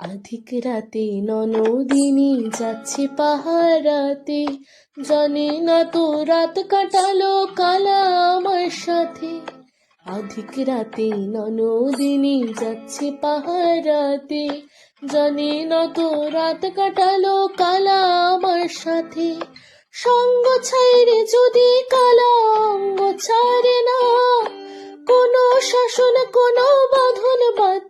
আধিক রাতে ননদিনী যাচ্ছে পাহারাতে। জানে না তো রাত কাটালো কালা আমার সাথে। অধিক রাতে ননদিনী যাচ্ছে পাহারাতে। জানে না তো রাত কাটালো কালা আমার সাথে। সঙ্গ ছাইরে যদি কালা অঙ্গ ছাড়ে না, কোনো শাসন, কোনো বাঁধন না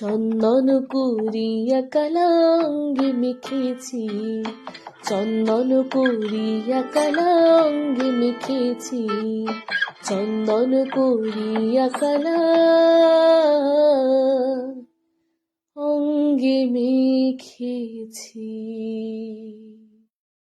চন্দন করিয়া কালাঙ্গে মেখেছি। চন্দন করিয়া কালাঙ্গে মেখেছি। চন্দন করিয়া কালা অঙ্গে মেখেছি।